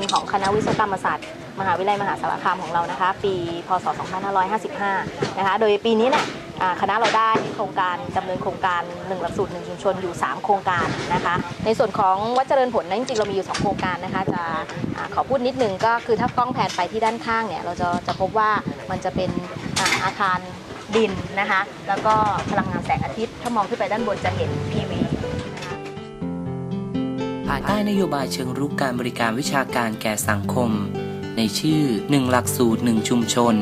นของคณะวิศวกรรมศาสตร์ มหาวิทยาลัยมหาสารคามของเรานะคะ ปีพศ 2555 นะคะ โดยปีนี้เนี่ยคณะเราได้โครงการดำเนินโครงการ1หลักสูตร1ชุมชนอยู่ 3 โครงการนะคะ ในส่วนของวัดเจริญผลนะจริงๆเรามีอยู่ 2 โครงการนะคะ จะอขอพูดนิดนึงก็คือถ้ากล้องแผนไปที่ด้านข้างเนี่ยเราจะจะพบว่ามันจะเป็นอาอาคารดินนะคะ แล้วก็พลังงานแสงอาทิตย์ ถ้ามองขึ้นไปด้านบนจะเห็น PV นะคะ ภายใต้นโยบายเชิงรุกการบริการวิชาการแก่สังคม ในชื่อ 1 หลักสูตร 1 ชุมชน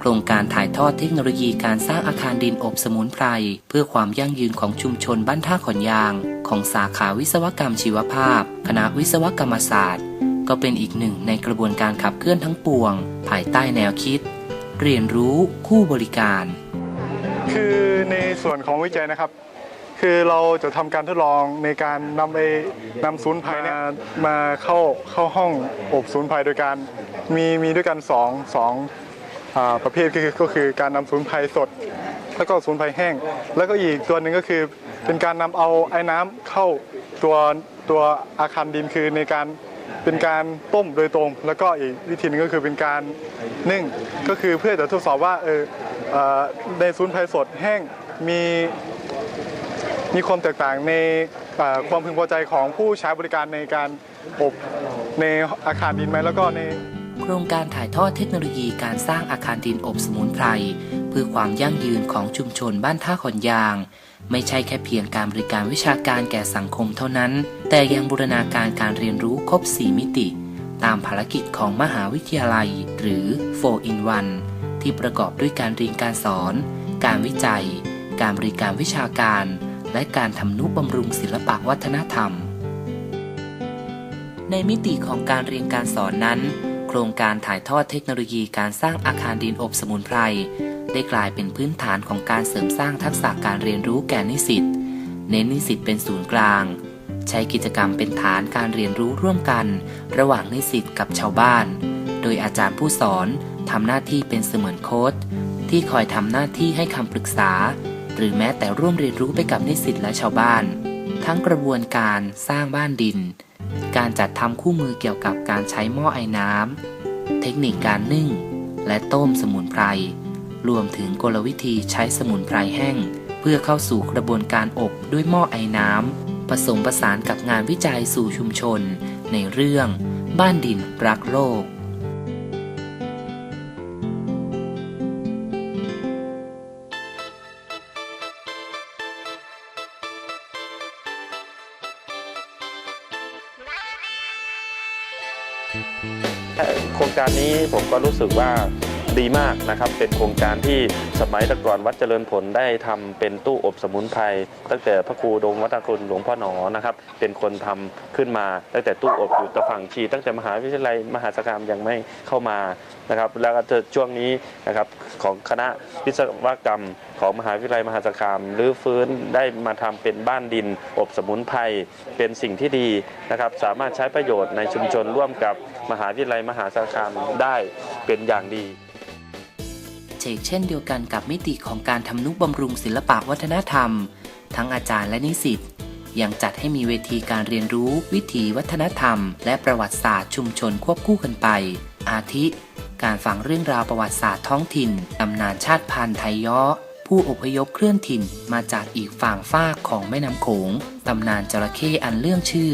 โครงการถ่ายทอดเทคโนโลยีการสร้างอาคารดินอบสมุนไพร เพื่อความยั่งยืนของชุมชนบ้านท่าขอนยาง ของสาขาวิศวกรรมชีวภาพ คณะวิศวกรรมศาสตร์ ก็เป็นอีกหนึ่งในกระบวนการขับเคลื่อนทั้งปวง ภายใต้แนวคิด เรียนรู้คู่บริการ คือในส่วนของวิจัยนะครับ คือเราจะทำการทดลองในการนำไอ้นำศูนย์ภัยเนี่ยมาเข้าเข้าห้องอบศูนย์ภัยโดยการมีมีด้วยกันสองสองอ่าประเภทก็คือก็คือการนำศูนย์ภัยสด แล้วก็ศูนย์ภัยแห้ง แล้วก็อีกตัวหนึ่งก็คือเป็นการนำเอาไอ้น้ำเข้าตัวตัวอาคารดินคือในการเป็นการต้มโดยตรง แล้วก็อีกวิธีหนึงก็คือเป็นการนึ่งก็คือเพื่อจะทดสอบว่าเออเอ่อในศูนย์ภัยสดแห้งมี มีความแตกต่างในความพึงพอใจของผู้ใช้บริการในการอบในอาคารดินไหมแล้วก็ในโครงการถ่ายทอดเทคโนโลยีการสร้างอาคารดินอบสมุนไพรเพื่อความยั่งยืนของชุมชนบ้านท่าขอนยาง ไม่ใช่แค่เพียงการบริการวิชาการแก่สังคมเท่านั้น แต่ยังบูรณาการการเรียนรู้ครบ 4 มิติ ตามภารกิจของมหาวิทยาลัย หรือ 4 in 1 ที่ประกอบด้วยการเรียนการสอน การวิจัย การบริการวิชาการ และการทำนุบำรุงศิลปะวัฒนธรรม ในมิติของการเรียนการสอนนั้น โครงการถ่ายทอดเทคโนโลยีการสร้างอาคารดินอบสมุนไพร ได้กลายเป็นพื้นฐานของการเสริมสร้างทักษะการเรียนรู้แก่นิสิต เน้นนิสิตเป็นศูนย์กลาง ใช้กิจกรรมเป็นฐานการเรียนรู้ร่วมกัน ระหว่างนิสิตกับชาวบ้าน โดยอาจารย์ผู้สอนทำหน้าที่เป็นเสมือนโค้ชที่คอยทำหน้าที่ให้คำปรึกษา หรือแม้แต่ร่วมเรียนรู้ไปกับนิสิตและชาวบ้าน ทั้งกระบวนการสร้างบ้านดิน การจัดทำคู่มือเกี่ยวกับการใช้หม้อไอ้น้ำเทคนิคการนึ่ง และต้มสมุนไพร รวมถึงกลวิธีใช้สมุนไพรแห้ง เพื่อเข้าสู่กระบวนการอบด้วยหม้อไอ้น้ำผสมผสานกับงานวิจัยสู่ชุมชน ในเรื่อง บ้านดินรักโลก โครงการนี้ผมก็รู้สึกว่า ดีมากนะครับ เป็นโครงการที่สมัยต่ก่อนวัดเจริญผลได้ทำเป็นตู้อบสมุนไพรตั้งแต่พระครูดงวัฒคุณหลวงพ่อหนอนะครับเป็นคนทำขึ้นมาตั้งแต่ตู้อบอยู่ตะฝั่งชี ตั้งแต่มหาวิทยาลัยมหาสารคามยังไม่เข้ามานะครับแล้วก็ช่วงนี้นะครับของคณะวิศวกรรมของมหาวิทยาลัยมหาสารคามหรือฟื้นได้มาทำเป็นบ้านดิน อบสมุนไพรเป็นสิ่งที่ดีนะครับสามารถใช้ประโยชน์ในชุมชนร่วมกับมหาวิทยาลัยมหาสารคามได้เป็นอย่างดี เชกเช่นเดียวกันกับมิติของการทำนุบำรุงศิลปะวัฒนธรรม ทั้งอาจารย์และนิสิตยังจัดให้มีเวทีการเรียนรู้ วิถีวัฒนธรรม และประวัติศาสตร์ชุมชนควบคู่กันไป อาทิ การฟังเรื่องราวประวัติศาสตร์ท้องถิ่นตำนานชาติพันธุ์ไทยย้อผู้อพยพเคลื่อนถิ่นมาจากอีกฝั่งฟากของแม่น้ำโขงตำนานจระเข้อันเลื่องชื่อ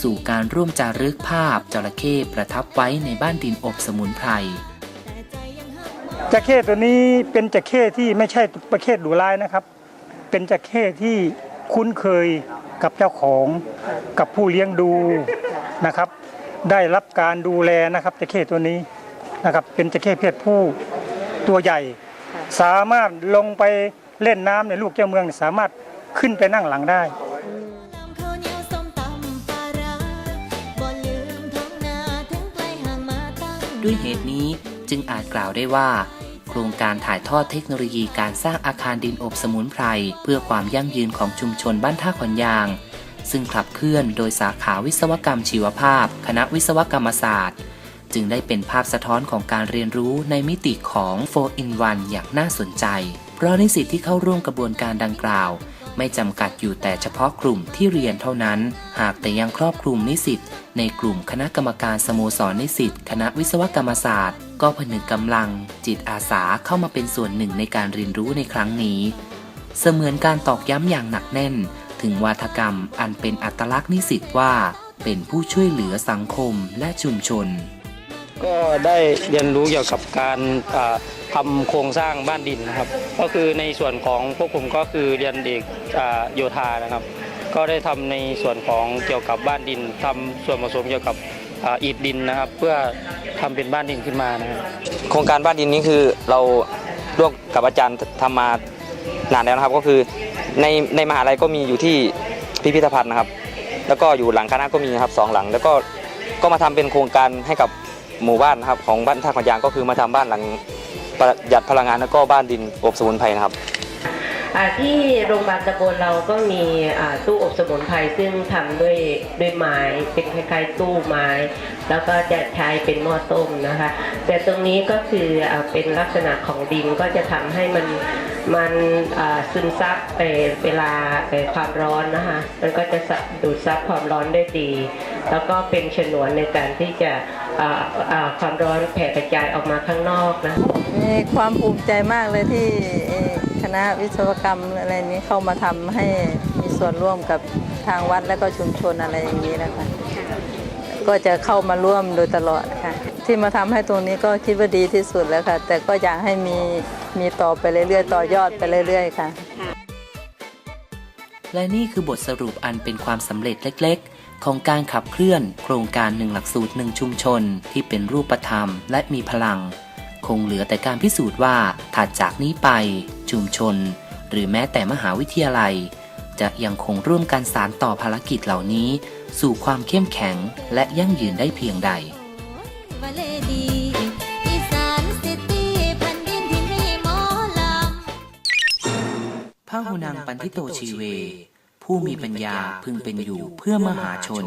สู่การร่วมจารึกภาพจระเข้ประทับไว้ในบ้านดินอบสมุนไพร จระเข้ตัวนี้เป็นจระเข้ที่ไม่ใช่ประเภทดุร้ายนะครับ เป็นจระเข้ที่คุ้นเคยกับเจ้าของกับผู้เลี้ยงดูนะครับ ได้รับการดูแลนะครับจระเข้ตัวนี้นะครับ เป็นจระเข้เพศผู้ตัวใหญ่ สามารถลงไปเล่นน้ำในลูกเจ้าเมืองสามารถขึ้นไปนั่งหลังได้ด้วยเหตุนี้จึงอาจกล่าวได้ว่า ครงการถ่ายทอดเทคโนโลยีการสร้างอาคารดินอบสมุนไพร เพื่อความยั่งยืนของชุมชนบ้านท่าขอนยาง ซึ่งขับเคลื่อนโดยสาขาวิศวกรรมชีวภาพ คณะวิศวกรรมศาสตร์ จึงได้เป็นภาพสะท้อนของการเรียนรู้ในมิติของ 4 in 1 อย่างน่าสนใจ เพราะนิสิตที่เข้าร่วมกระบวนการดังกล่าว ไม่จำกัดอยู่แต่เฉพาะกลุ่มที่เรียนเท่านั้น หากแต่ยังครอบคลุมนิสิตในกลุ่มคณะกรรมการสโมสรนิสิตคณะวิศวกรรมศาสตร์ ก็ผนึกกำลังจิตอาสาเข้ามาเป็นส่วนหนึ่งในการเรียนรู้ในครั้งนี้ เสมือนการตอกย้ำอย่างหนักแน่น ถึงวาทกรรมอันเป็นอัตลักษณ์นิสิตว่า เป็นผู้ช่วยเหลือสังคมและชุมชน ก็ได้เรียนรู้เกี่ยวกับการทำโครงสร้างบ้านดินนะครับ ก็คือในส่วนของพวกผมก็คือเรียนเอกโยธานะครับ ก็ได้ทำในส่วนของเกี่ยวกับบ้านดินทำส่วนผสมเกี่ยวกับ อ่าอิฐดินนะครับ เพื่อทำเป็นบ้านดินขึ้นมานะครับโครงการบ้านดินนี้คือเราร่วมกับอาจารย์ทำมา นานแล้วนะครับ ก็คือในในมหาลัยก็มีอยู่ที่พิพิธภัณฑ์นะครับ แล้วก็อยู่หลังคณะก็มีนะครับสองหลัง แล้วก็ก็มาทำเป็นโครงการให้กับหมู่บ้านนะครับ ของบ้านท่าขอนยางก็คือมาทำบ้านหลังประหยัดพลังงานแล้วก็บ้านดินอบสมุนไพรนะครับ อ่าที่โรงพยาบาลตำบลเราก็มีอ่าตู้อบสมุนไพรซึ่งทำด้วยด้วยไม้เป็นคล้ายๆตู้ไม้ แล้วก็จะใช้เป็นหม้อต้มนะคะ แต่ตรงนี้ก็คืออ่าเป็นลักษณะของดินก็จะทำให้มันมันอ่าซึมซับไปเวลาไปความร้อนนะคะ มันก็จะดูดซับความร้อนได้ดี แล้วก็เป็นฉนวนในการที่จะอ่าอ่าความร้อนแผ่กระจายออกมาข้างนอกนะมีความภูมิใจมากเลยที่ คณะวิศวกรรมอะไรนี้เข้ามาทำให้มีส่วนร่วมกับทางวัดและก็ชุมชนอะไรอย่างนี้นะคะก็จะเข้ามาร่วมโดยตลอดค่ะ ที่มาทำให้ตรงนี้ก็คิดว่าดีที่สุดแล้วค่ะ แต่ก็อยากให้มีมีต่อไปเรื่อยๆ ต่อยอดไปเรื่อย ๆ ค่ะ และนี่คือบทสรุปอันเป็นความสำเร็จเล็ก ๆ ของการขับเคลื่อน โครงการหนึ่งหลักสูตรหนึ่งชุมชน ที่เป็นรูปธรรมและมีพลัง คงเหลือแต่การพิสูจน์ว่าถัดจากนี้ไป ชุมชน หรือแม้แต่มหาวิทยาลัย จะยังคงร่วมกันสารต่อภารกิจเหล่านี้ สู่ความเข้มแข็งและยั่งยืนได้เพียงใดพระหุนังปันทิโตชีเว ผู้มีปัญญาพึงเป็นอยู่เพื่อมหาชน